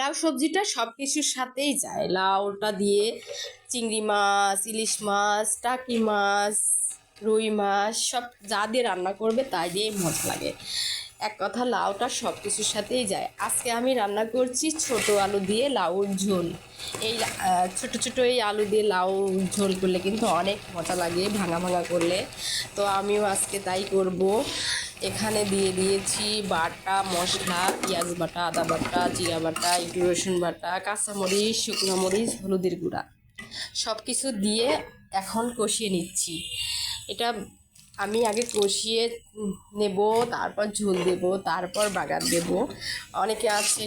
লাউ সবজিটা সব কিছুর সাথেই যায়। লাউটা দিয়ে চিংড়ি মাছ, ইলিশ মাছ, টাকি মাছ, রুই মাছ, সব যা দিয়ে রান্না করবে তাই দিয়েই মজা লাগে। এক কথা, লাউটা সব কিছুর সাথেই যায়। আজকে আমি রান্না করছি ছোট আলু দিয়ে লাউর ঝোল। এই ছোট ছোট এই আলু দিয়ে লাউ ঝোল করলে কিন্তু অনেক মজা লাগে, ভাঙা ভাঙা করলে। তো আমিও আজকে তাই করব। এখানে দিয়ে দিয়েছি বাটা, মশলা, পেঁয়াজ বাটা, আদা বাটা, জিরা বাটা, একটু রসুন বাটা, কাঁচামরিচ, শুকনো মরিচ, হলুদের গুঁড়া। সব কিছু দিয়ে এখন কষিয়ে নিচ্ছি। এটা আমি আগে কষিয়ে নেব, তারপর ঝোল দেব, তারপর বাগার দেব। অনেকে আছে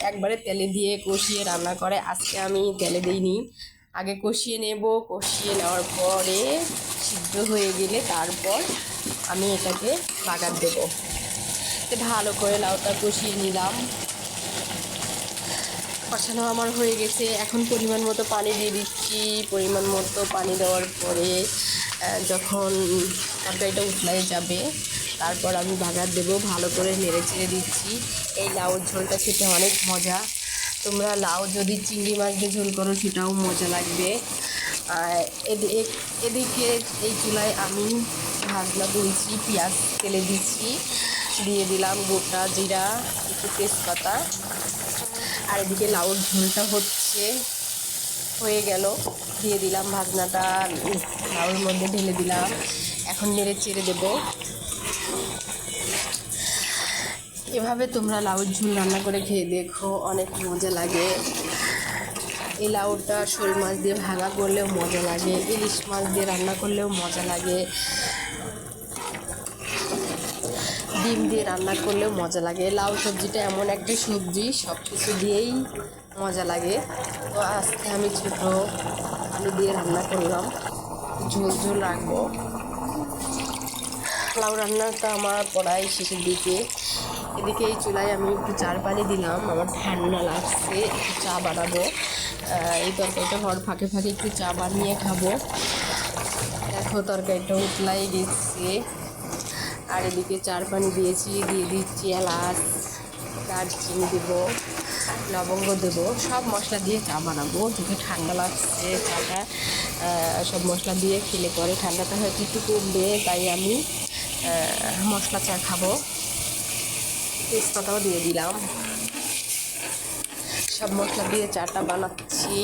একবারে তেলে দিয়ে কষিয়ে রান্না করে। আজকে আমি তেলে দিইনি। আগে কষিয়ে নেব, কষিয়ে নেওয়ার পরে সিদ্ধ হয়ে গেলে তারপর আমি এটাকে বাগার দেব। ভালো করে লাউটা কষিয়ে নিলাম। কষানো আমার হয়ে গেছে। এখন পরিমাণ মতো পানি দিয়ে দিচ্ছি। পরিমাণ মতো পানি দেওয়ার পরে যখন তরকারিটা উতলাই যাবে, তারপর আমি বাগার দেবো। ভালো করে নেড়ে চেড়ে দিচ্ছি। এই লাউর ঝোলটা খেতে অনেক মজা। তোমরা লাউ যদি চিংড়ি মাছ দিয়ে ঝোল করো, সেটাও মজা লাগবে। এদিকে এই চুলায় আমি ভাজনা তুলছি পেঁয়াজ তেলে দিচ্ছি, দিয়ে দিলাম গোটা জিরা, একটু তেজপাতা, আর এদিকে লাউর ঝোলটা হচ্ছে, হয়ে গেল। দিয়ে দিলাম ভাজনাটা, লাউর মধ্যে ঢেলে দিলাম। এখন নেড়ে চেড়ে দেবো। এভাবে তোমরা লাউর ঝোল রান্না করে খেয়ে দেখো, অনেক মজা লাগে। এই লাউটা শোল মাছ দিয়ে ভাঙা করলেও মজা লাগে, ইলিশ মাছ দিয়ে রান্না করলেও মজা লাগে, ডিম দিয়ে রান্না করলেও মজা লাগে। লাউ সবজিটা এমন একটা সবজি সব কিছু দিয়েই মজা লাগে। তো আজকে আমি ছোটো আলু দিয়ে রান্না করলাম, ঝোল ঝোল রাখব। লাউ রান্নাটা আমার পড়াই শেষের দিকে। এদিকে এই চুলায় আমি একটু চার পানি দিলাম, আমার ঠান্ডা লাগছে, একটু চা বানাবো। এই তরকারিটা হওয়ার ফাঁকে ফাঁকে একটু চা বানিয়ে খাব। দেখো, তরকারিটা উতলাই দিচ্ছে আর এদিকে চার পানি দিয়েছি, দিয়ে দিচ্ছি এলাচ, দারচিনি দেবো, লবঙ্গ দেবো, সব মশলা দিয়ে চা বানাবো। যেহেতু ঠান্ডা লাগছে চাটা। সব মশলা দিয়ে খেলে পরে ঠান্ডাটা হয়তো একটু কমবে, তাই আমি মশলা চা খাব। তেজপাতাও দিয়ে দিলাম। সব মশলা দিয়ে চাটা বানাচ্ছি।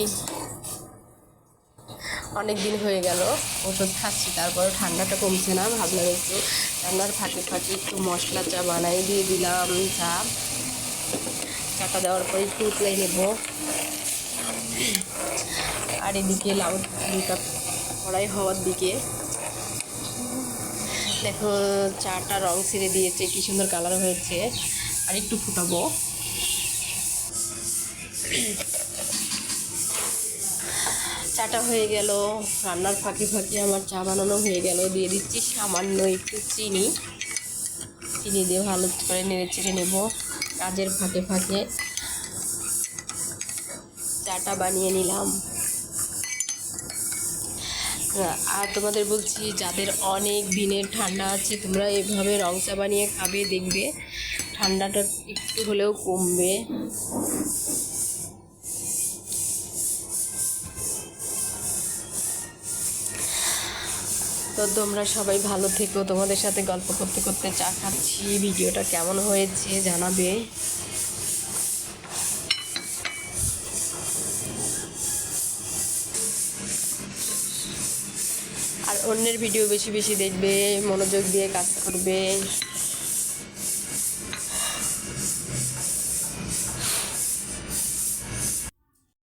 অনেক দিন হয়ে গেল, ওষুধ খাচ্ছি, তারপরে ঠান্ডাটা কমছে না, ভাবলাম একটু রান্নার ফাঁকে ফাঁকে একটু মশলা, চা বানাই দিয়ে দিলাম, চা। চাটা দেওয়ার পরে একটু উতলাই নেব। আর এদিকে লাউ দুটা কড়াই হওয়ার দিকে। দেখো, চাটা রং ছেড়ে দিয়েছে, কি সুন্দর কালার হয়েছে। আর একটু ফুটাবো। চাটা হয়ে গেল। রান্নার ফাঁকে ফাঁকে আমার চা বানানো হয়ে গেল। দিয়ে দিচ্ছি সামান্য একটু চিনি। চিনি দিয়ে ভালো করে নেড়ে চেড়ে নেব। কাজের ফাঁকে ফাঁকে চাটা বানিয়ে নিলাম। আর তোমাদের বলছি, যাদের অনেক দিনের ঠান্ডা আছে, তোমরা এভাবে রং চা বানিয়ে খাবে, দেখবে ঠান্ডাটা একটু হলেও কমবে। তো তোমরা সবাই ভালো থেকো, তোমাদের সাথে গল্প করতে করতে চা খাচ্ছি। ভিডিওটা কেমন হয়েছে জানাবে। আর অন্যের ভিডিও বেশি বেশি দেখবে, মনোযোগ দিয়ে কাজ করবে।